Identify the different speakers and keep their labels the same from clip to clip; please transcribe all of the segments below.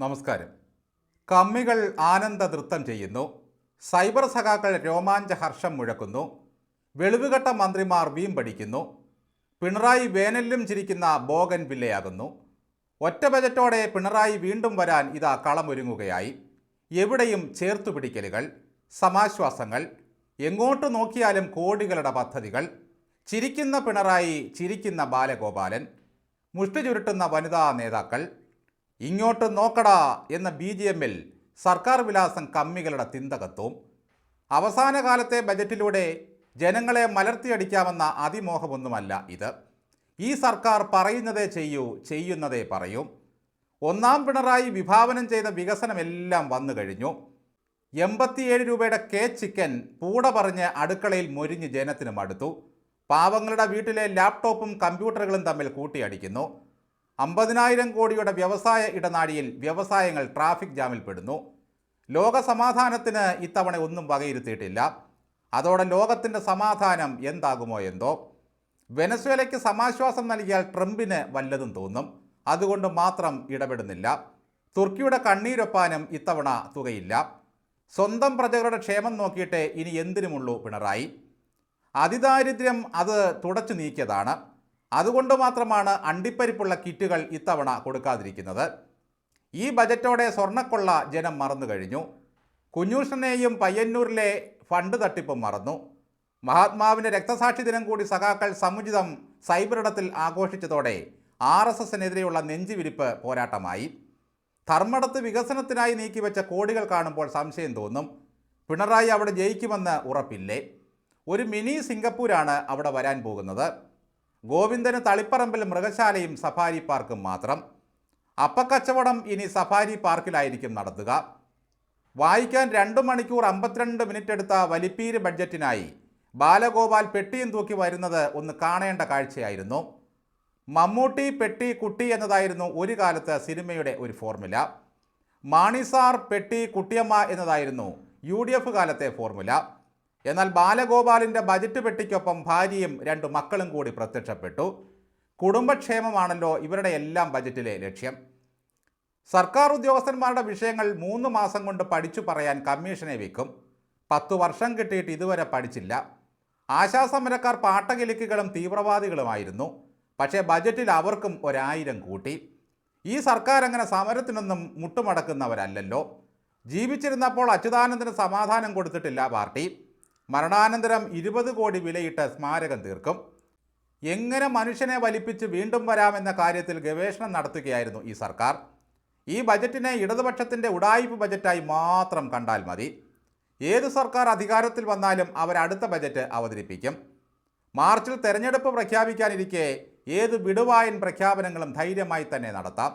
Speaker 1: നമസ്കാരം. കമ്മികൾ ആനന്ദ നൃത്തം ചെയ്യുന്നു. സൈബർ സഖാക്കൾ രോമാഞ്ച ഹർഷം മുഴക്കുന്നു. വെളിവുകെട്ട മന്ത്രിമാർ വീമ്പടിക്കുന്നു പിണറായി വേനലിലും ചിരിക്കുന്ന ബോഗൻ വില്ലയാകുന്നു ഒറ്റ ബജറ്റോടെ പിണറായി വീണ്ടും വരാൻ ഇതാ കളമൊരുങ്ങുകയായി. എവിടെയും ചേർത്തുപിടിക്കലുകൾ സമാശ്വാസങ്ങൾ എങ്ങോട്ട് നോക്കിയാലും കോടികളുടെ പദ്ധതികൾ ചിരിക്കുന്ന പിണറായി ചിരിക്കുന്ന ബാലഗോപാലൻ മുഷ്ടി ചുരുട്ടുന്ന വനിതാ നേതാക്കൾ ഇങ്ങോട്ട് നോക്കടാ എന്ന ബി ജി എമ്മിൽ സർക്കാർ വിലാസം കമ്മികളുടെ തിന്തകത്തും അവസാന കാലത്തെ ബജറ്റിലൂടെ ജനങ്ങളെ മലർത്തിയടിക്കാമെന്ന അതിമോഹമൊന്നുമല്ല ഇത്. ഈ സർക്കാർ പറയുന്നതേ ചെയ്യൂ ചെയ്യുന്നതേ പറയൂ. ഒന്നാം പിണറായി വിഭാവനം ചെയ്ത വികസനമെല്ലാം വന്നു കഴിഞ്ഞു. എൺപത്തിയേഴ് രൂപയുടെ കെ ചിക്കൻ പൂട പറഞ്ഞ് അടുക്കളയിൽ മൊരിഞ്ഞ് ജനത്തിന് മടുത്തു പാവങ്ങളുടെ വീട്ടിലെ ലാപ്ടോപ്പും കമ്പ്യൂട്ടറുകളും തമ്മിൽ കൂട്ടിയടിക്കുന്നു. അമ്പതിനായിരം കോടിയുടെ വ്യവസായ ഇടനാഴിയിൽ വ്യവസായങ്ങൾ ട്രാഫിക് ജാമിൽ പെടുന്നു. ലോക സമാധാനത്തിന് ഇത്തവണ ഒന്നും വകയിരുത്തിയിട്ടില്ല. അതോടെ ലോകത്തിന്റെ സമാധാനം എന്താകുമോ എന്തോ. വെനസ്വേലയ്ക്ക് സമാശ്വാസം നൽകിയാൽ ട്രംപിന് വല്ലതും തോന്നും. അതുകൊണ്ട് മാത്രം ഇടപെടുന്നില്ല. തുർക്കിയുടെ കണ്ണീരൊപ്പാനും ഇത്തവണ തുകയില്ല. സ്വന്തം പ്രജകളുടെ ക്ഷേമം നോക്കിയിട്ട് ഇനി എന്തിനുമുള്ളൂ പിണറായി. അതിദാരിദ്ര്യം അത് തുടച്ചു നീക്കിയതാണ്. അതുകൊണ്ട് മാത്രമാണ് അണ്ടിപ്പരിപ്പുള്ള കിറ്റുകൾ ഇത്തവണ കൊടുക്കാതിരിക്കുന്നത്. ഈ ബജറ്റോടെ സ്വർണക്കൊള്ള ജനം മറന്നു കഴിഞ്ഞു. കുഞ്ഞൂഷനെയും പയ്യന്നൂരിലെ ഫണ്ട് തട്ടിപ്പും മറന്നു. മഹാത്മാവിന്റെ രക്തസാക്ഷി ദിനം കൂടി സഖാക്കൾ സമുചിതം സൈബറിടത്തിൽ ആഘോഷിച്ചതോടെ ആർ എസ് എസിനെതിരെയുള്ള നെഞ്ചുവിരിപ്പ് പോരാട്ടമായി. ധർമ്മടത്ത് വികസനത്തിനായി നീക്കിവെച്ച കോടികൾ കാണുമ്പോൾ സംശയം തോന്നും. പിണറായി അവിടെ ജയിക്കുമെന്ന് ഉറപ്പില്ലേ? ഒരു മിനി സിംഗപ്പൂരാണ് അവിടെ വരാൻ പോകുന്നത്. ഗോവിന്ദന് തളിപ്പറമ്പിൽ മൃഗശാലയും സഫാരി പാർക്കും മാത്രം. അപ്പക്കച്ചവടം ഇനി സഫാരി പാർക്കിലായിരിക്കും നടത്തുക. വായിക്കാൻ രണ്ട് മണിക്കൂർ അമ്പത്തിരണ്ട് മിനിറ്റ് എടുത്ത വലിപ്പീര് ബഡ്ജറ്റിനായി ബാലഗോപാൽ പെട്ടിയും തൂക്കി വരുന്നത് ഒന്ന് കാണേണ്ട കാഴ്ചയായിരുന്നു. മമ്മൂട്ടി പെട്ടി കുട്ടി എന്നതായിരുന്നു ഒരു കാലത്ത് സിനിമയുടെ ഒരു ഫോർമുല. മാണിസാർ പെട്ടി കുട്ടിയമ്മ എന്നതായിരുന്നു യു ഡി എഫ് കാലത്തെ ഫോർമുല. എന്നാൽ ബാലഗോപാലിന്റെ ബജറ്റ് പെട്ടിക്കൊപ്പം ഭാര്യയും രണ്ട് മക്കളും കൂടി പ്രത്യക്ഷപ്പെട്ടു. കുടുംബക്ഷേമമാണല്ലോ ഇവരുടെ എല്ലാം ബജറ്റിലെ ലക്ഷ്യം. സർക്കാർ ഉദ്യോഗസ്ഥന്മാരുടെ വിഷയങ്ങൾ മൂന്ന് മാസം കൊണ്ട് പഠിച്ചു പറയാൻ കമ്മീഷനെ വെക്കും. പത്തു വർഷം കിട്ടിയിട്ട് ഇതുവരെ പഠിച്ചില്ല. ആശാസമരക്കാർ പാട്ടകിലുക്കുകളും തീവ്രവാദികളുമായിരുന്നു. പക്ഷേ ബജറ്റിൽ അവർക്കും ഒരായിരം കൂട്ടി. ഈ സർക്കാർ അങ്ങനെ സമരത്തിനൊന്നും മുട്ടുമടക്കുന്നവരല്ലല്ലോ. ജീവിച്ചിരുന്നപ്പോൾ അച്യുതാനന്ദന് സമാധാനം കൊടുത്തിട്ടില്ല പാർട്ടി. മരണാനന്തരം ഇരുപത് കോടി വിലയിട്ട് സ്മാരകം തീർക്കും. എങ്ങനെ മനുഷ്യനെ വലിപ്പിച്ച് വീണ്ടും വരാമെന്ന കാര്യത്തിൽ ഗവേഷണം നടത്തുകയായിരുന്നു ഈ സർക്കാർ. ഈ ബജറ്റിനെ ഇടതുപക്ഷത്തിന്റെ ഉടായ്പ ബജറ്റായി മാത്രം കണ്ടാൽ മതി. ഏത് സർക്കാർ അധികാരത്തിൽ വന്നാലും അവരടുത്ത ബജറ്റ് അവതരിപ്പിക്കും. മാർച്ചിൽ തെരഞ്ഞെടുപ്പ് പ്രഖ്യാപിക്കാനിരിക്കെ ഏത് വിടുവായൻ പ്രഖ്യാപനങ്ങളും ധൈര്യമായി തന്നെ നടത്താം.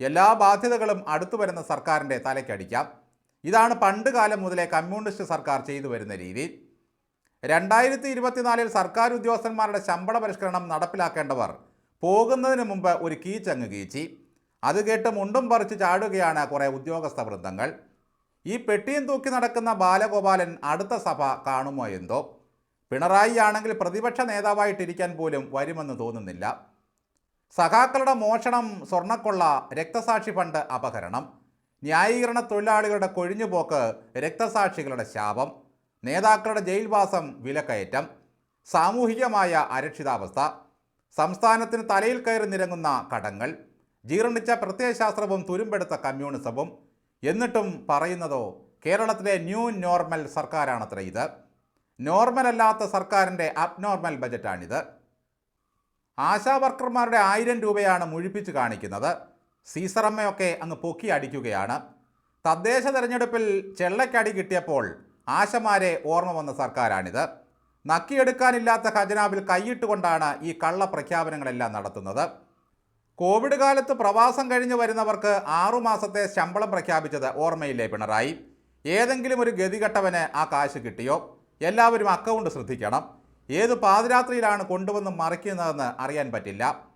Speaker 1: എല്ലാ ബാധ്യതകളും അടുത്തു വരുന്ന സർക്കാരിന്റെ തലയ്ക്കടിക്കാം. ഇതാണ് പണ്ട് കാലം മുതലേ കമ്മ്യൂണിസ്റ്റ് സർക്കാർ ചെയ്തു വരുന്ന രീതി. രണ്ടായിരത്തി ഇരുപത്തിനാലിൽ സർക്കാർ ഉദ്യോഗസ്ഥന്മാരുടെ ശമ്പള പരിഷ്കരണം നടപ്പിലാക്കേണ്ടവർ പോകുന്നതിന് മുമ്പ് ഒരു കീച്ചങ്ങ് കീച്ചി. അത് കേട്ട് മുണ്ടും പറിച്ച് ചാടുകയാണ് കുറേ ഉദ്യോഗസ്ഥ വൃന്ദങ്ങൾ. ഈ പെട്ടിയും തൂക്കി നടക്കുന്ന ബാലഗോപാലൻ അടുത്ത സഭ കാണുമോ എന്തോ? പിണറായി ആണെങ്കിൽ പ്രതിപക്ഷ നേതാവായിട്ടിരിക്കാൻ പോലും വരുമെന്ന് തോന്നുന്നില്ല. സഖാക്കളുടെ മോഷണം സ്വർണക്കൊള്ള രക്തസാക്ഷി ഫണ്ട് അപഹരണം. ന്യായീകരണ തൊഴിലാളികളുടെ കൊഴിഞ്ഞുപോക്ക് രക്തസാക്ഷികളുടെ ശാപം നേതാക്കളുടെ ജയിൽവാസം വിലക്കയറ്റം സാമൂഹികമായ അരക്ഷിതാവസ്ഥ സംസ്ഥാനത്തിന് തലയിൽ കയറി നിരങ്ങുന്ന കടങ്ങൾ ജീർണിച്ച പ്രത്യയശാസ്ത്രവും തുരുമ്പെടുത്ത കമ്മ്യൂണിസവും എന്നിട്ടും പറയുന്നതോ കേരളത്തിലെ ന്യൂ നോർമൽ സർക്കാരാണത്ര ഇത്. നോർമൽ അല്ലാത്ത സർക്കാരിന്റെ അബ്നോർമൽ ബജറ്റാണിത്. ആശാവർക്കർമാരുടെ ആയിരം രൂപയാണ് മുഴിപ്പിച്ച് കാണിക്കുന്നത്. സീസറമ്മയൊക്കെ അങ്ങ് പൊക്കി അടിക്കുകയാണ് തദ്ദേശ തെരഞ്ഞെടുപ്പിൽ ചെള്ളക്കടി കിട്ടിയപ്പോൾ ആശമാരെ ഓർമ്മ വന്ന സർക്കാരാണിത്. നക്കിയെടുക്കാനില്ലാത്ത ഖജനാവിൽ കൈയിട്ടുകൊണ്ടാണ് ഈ കള്ള പ്രഖ്യാപനങ്ങളെല്ലാം നടത്തുന്നത്. കോവിഡ് കാലത്ത് പ്രവാസം കഴിഞ്ഞ് വരുന്നവർക്ക് ആറുമാസത്തെ ശമ്പളം പ്രഖ്യാപിച്ചത് ഓർമ്മയില്ലേ പിണറായി? ഏതെങ്കിലും ഒരു ഗതികെട്ടവന് ആ കാശ് കിട്ടിയോ? എല്ലാവരും അക്കൗണ്ട് ശ്രദ്ധിക്കണം. ഏത് പാതിരാത്രിയിലാണ് കൊണ്ടുവന്ന് മറിക്കുന്നതെന്ന് അറിയാൻ പറ്റില്ല.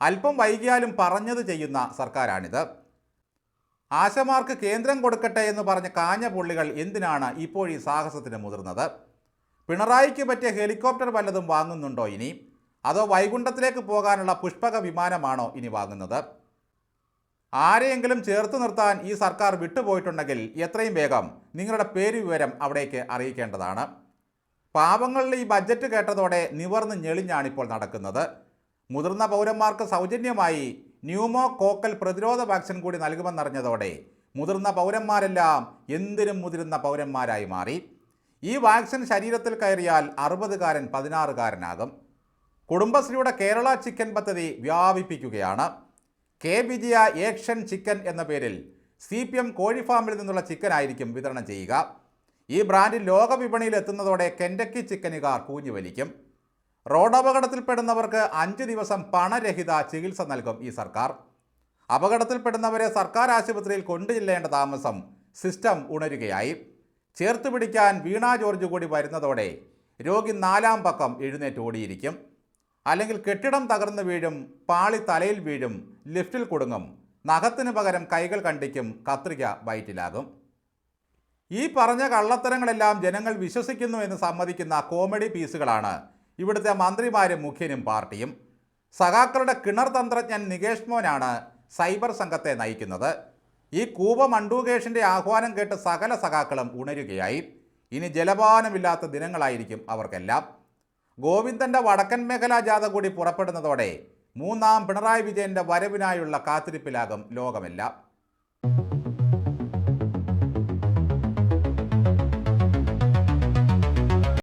Speaker 1: അല്പം വൈകിയാലും പറഞ്ഞത് ചെയ്യുന്ന സർക്കാരാണിത്. ആശമാർക്ക് കേന്ദ്രം കൊടുക്കട്ടെ എന്ന് പറഞ്ഞ കാഞ്ഞ പുള്ളികൾ എന്തിനാണ് ഇപ്പോഴീ സാഹസത്തിന് മുതിർന്നത്? പിണറായിക്ക് പറ്റിയ ഹെലികോപ്റ്റർ വല്ലതും വാങ്ങുന്നുണ്ടോ ഇനി? അതോ വൈകുണ്ഠത്തിലേക്ക് പോകാനുള്ള പുഷ്പക വിമാനമാണോ ഇനി വാങ്ങുന്നത്? ആരെയെങ്കിലും ചേർത്ത് നിർത്താൻ ഈ സർക്കാർ വിട്ടുപോയിട്ടുണ്ടെങ്കിൽ എത്രയും വേഗം നിങ്ങളുടെ പേര് വിവരം അവിടേക്ക് അറിയിക്കേണ്ടതാണ്. പാവങ്ങളുടെ ഈ ബജറ്റ് കേട്ടതോടെ നിവർന്ന് ഞെളിഞ്ഞാണിപ്പോൾ നടക്കുന്നത്. മുതിർന്ന പൗരന്മാർക്ക് സൗജന്യമായി ന്യൂമോ കോക്കൽ പ്രതിരോധ വാക്സിൻ കൂടി നൽകുമെന്നറിഞ്ഞതോടെ മുതിർന്ന പൗരന്മാരെല്ലാം എന്തിനും മുതിരുന്ന പൗരന്മാരായി മാറി. ഈ വാക്സിൻ ശരീരത്തിൽ കയറിയാൽ അറുപതുകാരൻ പതിനാറുകാരനാകും. കുടുംബശ്രീയുടെ കേരള ചിക്കൻ പദ്ധതി വ്യാപിപ്പിക്കുകയാണ്. കെ. വിജയ ഏക്ഷൻ ചിക്കൻ എന്ന പേരിൽ സി പി എം കോഴി ഫാമിൽ നിന്നുള്ള ചിക്കൻ ആയിരിക്കും വിതരണം ചെയ്യുക. ഈ ബ്രാൻഡ് ലോക വിപണിയിൽ എത്തുന്നതോടെ കെൻഡക്കി ചിക്കനുകാർ കൂഞ്ഞു വലിക്കും റോഡപകടത്തിൽപ്പെടുന്നവർക്ക് അഞ്ച് ദിവസം പണരഹിത ചികിത്സ നൽകും ഈ സർക്കാർ. അപകടത്തിൽപ്പെടുന്നവരെ സർക്കാർ ആശുപത്രിയിൽ കൊണ്ടുചെല്ലേണ്ട താമസം സിസ്റ്റം ഉണരുകയായി. ചേർത്ത് പിടിക്കാൻ വീണ ജോർജ് കൂടി വരുന്നതോടെ രോഗി നാലാം പക്കം എഴുന്നേറ്റ് ഓടിയിരിക്കും. അല്ലെങ്കിൽ കെട്ടിടം തകർന്നു വീഴും പാളി തലയിൽ വീഴും ലിഫ്റ്റിൽ കുടുങ്ങും നഖത്തിന് പകരം കൈകൾ കണ്ടിക്കും കത്രിക വയറ്റിലാകും. ഈ പറഞ്ഞ കള്ളത്തരങ്ങളെല്ലാം ജനങ്ങൾ വിശ്വസിക്കുന്നു എന്ന് സമ്മതിക്കുന്ന കോമഡി പീസുകളാണ് ഇവിടുത്തെ മന്ത്രിമാരും മുഖ്യനും പാർട്ടിയും. സഖാക്കളുടെ കിണർ തന്ത്രജ്ഞൻ നികേഷ് മോനാണ് സൈബർ സംഘത്തെ നയിക്കുന്നത്. ഈ കൂപ മണ്ടൂകേഷിന്റെ ആഹ്വാനം കേട്ട് സകല സഖാക്കളും ഉണരുകയായി. ഇനി ജലപാനമില്ലാത്ത ദിനങ്ങളായിരിക്കും അവർക്കെല്ലാം. ഗോവിന്ദന്റെ വടക്കൻ മേഖലാ ജാഥ കൂടി പുറപ്പെടുന്നതോടെ മൂന്നാം പിണറായി വിജയന്റെ വരവിനായുള്ള കാത്തിരിപ്പിലാകും ലോകമെല്ലാം.